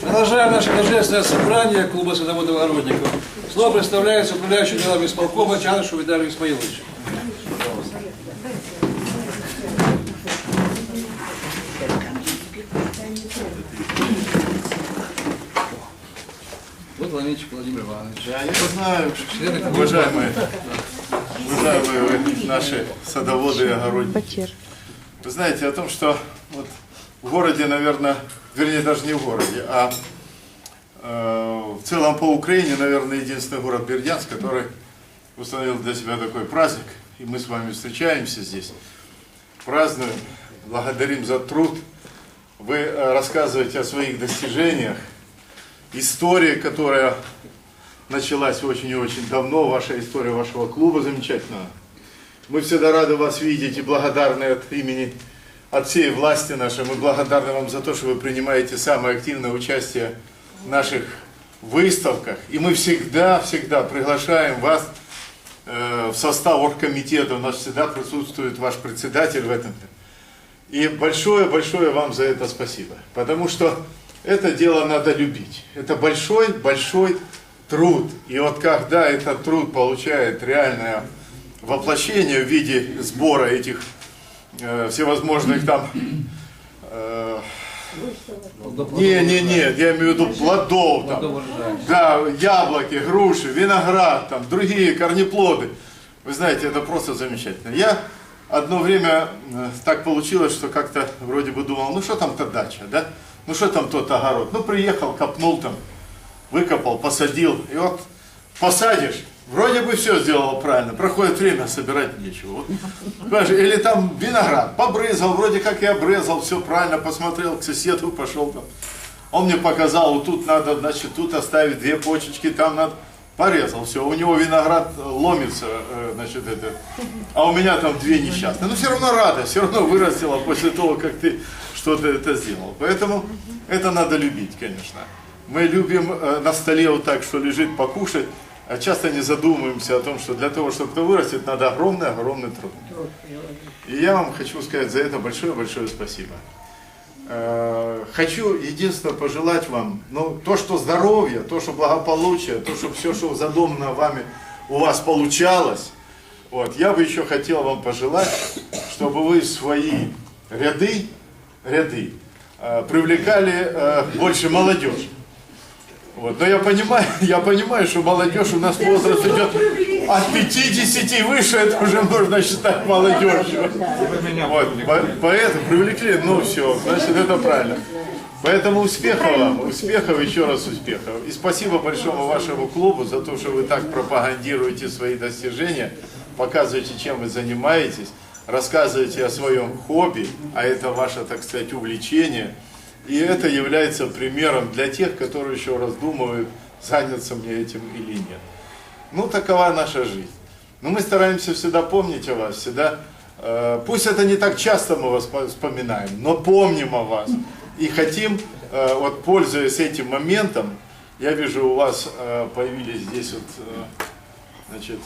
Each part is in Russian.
Продолжаем наше торжественное собрание клуба садоводов огородников. Слово представляется управляющий делами исполкома Чанышу Виталию Исмаиловичу. Вот Владимир Иванович. Я не знаю, Члены уважаемые, уважаемые вы, наши садоводы и огородники. Вы знаете о том, что вот в городе, наверное, вернее даже не в городе, а э, в целом по Украине, наверное, единственный город Бердянск, который установил для себя такой праздник, и мы с вами встречаемся здесь, празднуем, благодарим за труд. Вы э, рассказываете о своих достижениях, история, которая началась очень и очень давно, ваша история вашего клуба замечательная. Мы всегда рады вас видеть и благодарны от имени, от всей власти нашей. Мы благодарны вам за то, что вы принимаете самое активное участие в наших выставках. И мы всегда, всегда приглашаем вас э, в состав оргкомитета. У нас всегда присутствует ваш председатель в этом. И большое-большое вам за это спасибо. Потому что это дело надо любить. Это большой-большой труд. И вот когда этот труд получает реальное воплощение в виде сбора этих э, всевозможных там... э, не, не, не, я имею в виду плодов, там, да, яблоки, груши, виноград, там, другие корнеплоды. Вы знаете, это просто замечательно. Я одно время э, так получилось, что как-то вроде бы думал, ну что там то дача, да? Ну что там тот огород? Ну приехал, копнул там, выкопал, посадил. И вот посадишь, вроде бы все сделал правильно, проходит время, собирать нечего. Вот, или там виноград, побрызгал, вроде как и обрезал, все правильно, посмотрел к соседу, пошел там. Он мне показал, вот тут надо, значит, тут оставить две почечки, там надо. Порезал, все, у него виноград ломится, э, значит, это, а у меня там две несчастные. Но все равно рада, все равно вырастила после того, как ты что-то это сделал. Поэтому это надо любить, конечно. Мы любим э, на столе вот так, что лежит покушать, а часто не задумываемся о том, что для того, чтобы это вырастет, надо огромный-огромный труд. И я вам хочу сказать за это большое-большое спасибо. Э, Хочу единственное пожелать вам, ну, то, что здоровье, то, что благополучие, то, что все, что задумано вами, у вас получалось, вот, я бы еще хотел вам пожелать, чтобы вы свои ряды, ряды э, привлекали больше молодежь. Вот. Но я понимаю, я понимаю, что молодежь у нас возраст идет от 50 и выше, это уже можно считать молодежью. Вот. По- Поэтому привлекли, ну все, значит это правильно. Поэтому успехов вам, успехов, еще раз успехов. И спасибо большому вашему клубу за то, что вы так пропагандируете свои достижения, показываете, чем вы занимаетесь, рассказываете о своем хобби, а это ваше, так сказать, увлечение. И это является примером для тех, которые еще раздумывают, заняться мне этим или нет. Ну, такова наша жизнь. Но мы стараемся всегда помнить о вас, всегда, э, пусть это не так часто мы вас по- вспоминаем, но помним о вас. И хотим, э, вот пользуясь этим моментом, я вижу, у вас э, появились здесь вот, э, значит,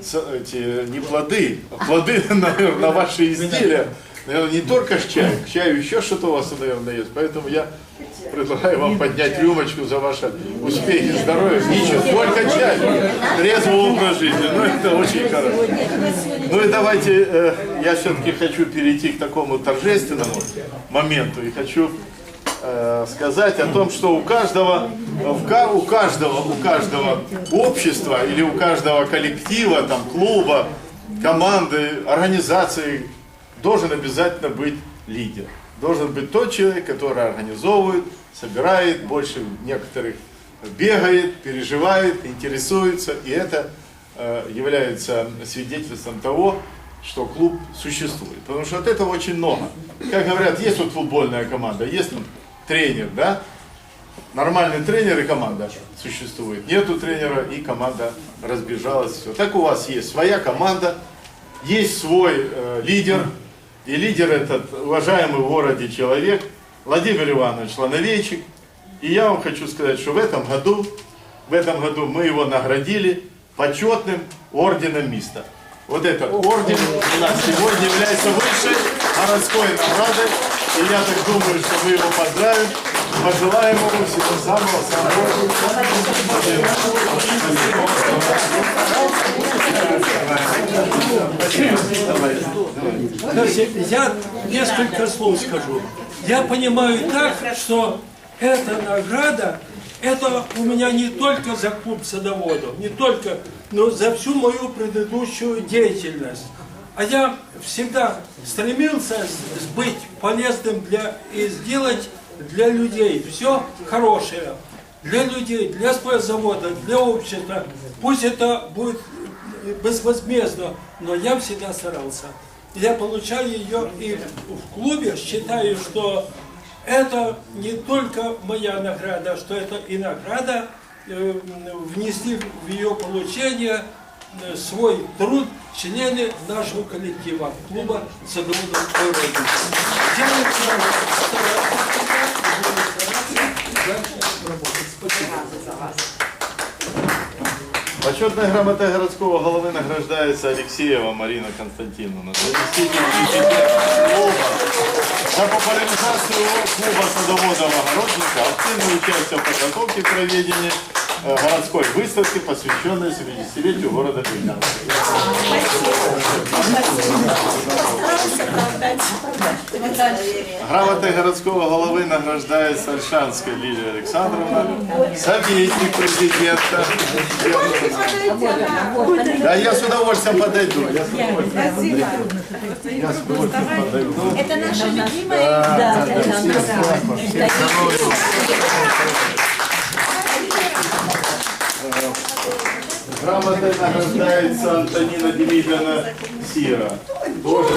с- эти, не плоды, а плоды, наверное, на ваши изделия. Наверное, не только к чаю, к чаю еще что-то у вас, наверное, есть. Поэтому я предлагаю вам поднять рюмочку за ваши успехи, здоровье. Ничего, только чай. Трезвый образ жизни. Ну, это очень хорошо. Ну и давайте, э, я все-таки хочу перейти к такому торжественному моменту. И хочу э, сказать о том, что у каждого, у каждого, у каждого общества или у каждого коллектива, там, клуба, команды, организации должен обязательно быть лидер. Должен быть тот человек, который организовывает, собирает, больше некоторых бегает, переживает, интересуется. И это э, является свидетельством того, что клуб существует. Потому что от этого очень много. Как говорят, есть вот футбольная команда, есть там тренер, да? Нормальный тренер и команда существует. Нету тренера и команда разбежалась. Все. Так у вас есть своя команда, есть свой э, лидер. И лидер этот уважаемый в городе человек Владимир Иванович Лановейчик. И я вам хочу сказать, что в этом году, в этом году мы его наградили почетным орденом МИСТа. Вот этот орден у нас сегодня является высшей городской наградой. И я так думаю, что мы его поздравим. Пожелаем ему всего самого-самого. Знаете, я несколько слов скажу. Я понимаю так, что эта награда, это у меня не только за клуб садоводов, не только, но за всю мою предыдущую деятельность. А я всегда стремился быть полезным для, и сделать для людей все хорошее. Для людей, для спецзавода, для общества. Пусть это будет безвозмездно, но я всегда старался. Я получаю ее и в клубе, считаю, что это не только моя награда, что это и награда, э, внесли в ее получение э, свой труд члены нашего коллектива, клуба садоводов «Ойродин». Я стараюсь дальше работать. Спасибо. Почетная грамота городского головы награждается Алексеева Марина Константиновна. За популяризацию клуба садоводов-огородника, активное участие в подготовке к проведению э, городской выставки, посвященной 70-летию города Пельнянска. Грамотой городского головы награждается Альшанская Лилия Александровна, советник президента. Да, я с удовольствием подойду. Я с удовольствием Я с удовольствием подойду. Это наша любимая. Да, Грамотой награждается Антонина Дмитриевна Сира. Тоже.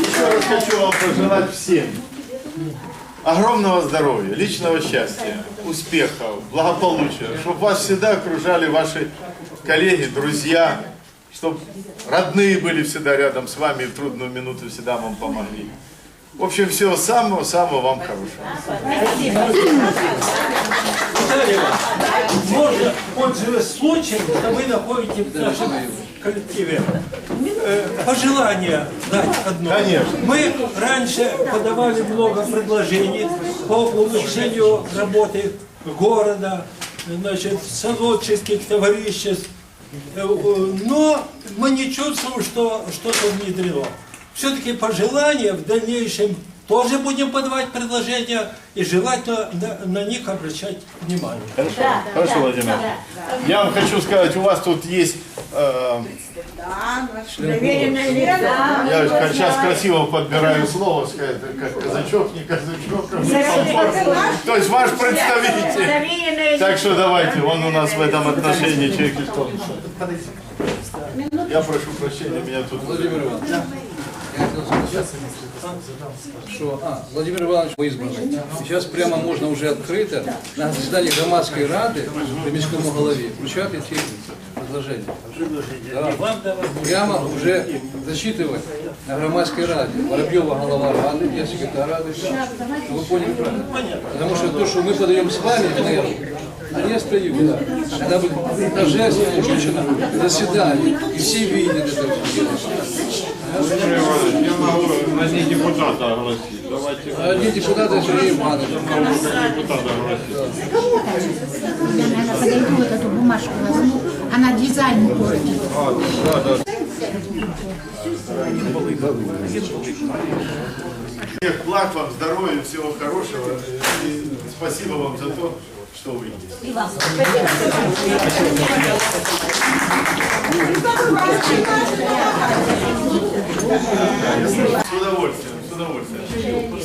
Еще раз хочу вам пожелать всем огромного здоровья, личного счастья, успехов, благополучия, чтобы вас всегда окружали ваши коллеги, друзья, чтобы родные были всегда рядом с вами и в трудную минуту всегда вам помогли. В общем, всего самого-самого вам хорошего. Иванович, можно, пользуясь случаем, что вы находите в нашем коллективе, э, пожелание дать одно. Конечно. Мы раньше подавали много предложений по улучшению работы города, значит, садоводческих товариществ, Э, э, но мы не чувствуем, что что-то внедрено. Все-таки пожелания в дальнейшем тоже будем подавать предложения и желательно на, на них обращать внимание. Хорошо, хорошо Владимир. Я вам хочу сказать, у вас тут есть, э, Доверенное лицо. я сейчас красиво подбираю слово, сказать, как казачок, не казачок. То есть ваш представитель. Так что давайте, он у нас в этом отношении человек. Я прошу прощения, меня тут... Владимир Иванович. Я хотел сказать, что а, Владимир Иванович избранный. Сейчас прямо можно уже открыто на заседании громадской рады при міському голові включати ці предложения. Да. Прямо уже зачитывать на громадской раде. Воробьева голова рады, я секретарь рады. Вы поняли правильно? Потому что то, что мы подаем с вами, мэр, они остаются. Да. Когда будет торжественно включено заседание, и все видят это все. Владимир Иванович, я могу на дни депутата огласить. Давайте А Одни депутаты Сергей Иванович. депутата огласить. Я, наверное, подойду вот эту бумажку возьму. Она дизайн портит. Всех благ вам, здоровья, всего хорошего. И спасибо вам за то, что вы есть. С удовольствием, с удовольствием.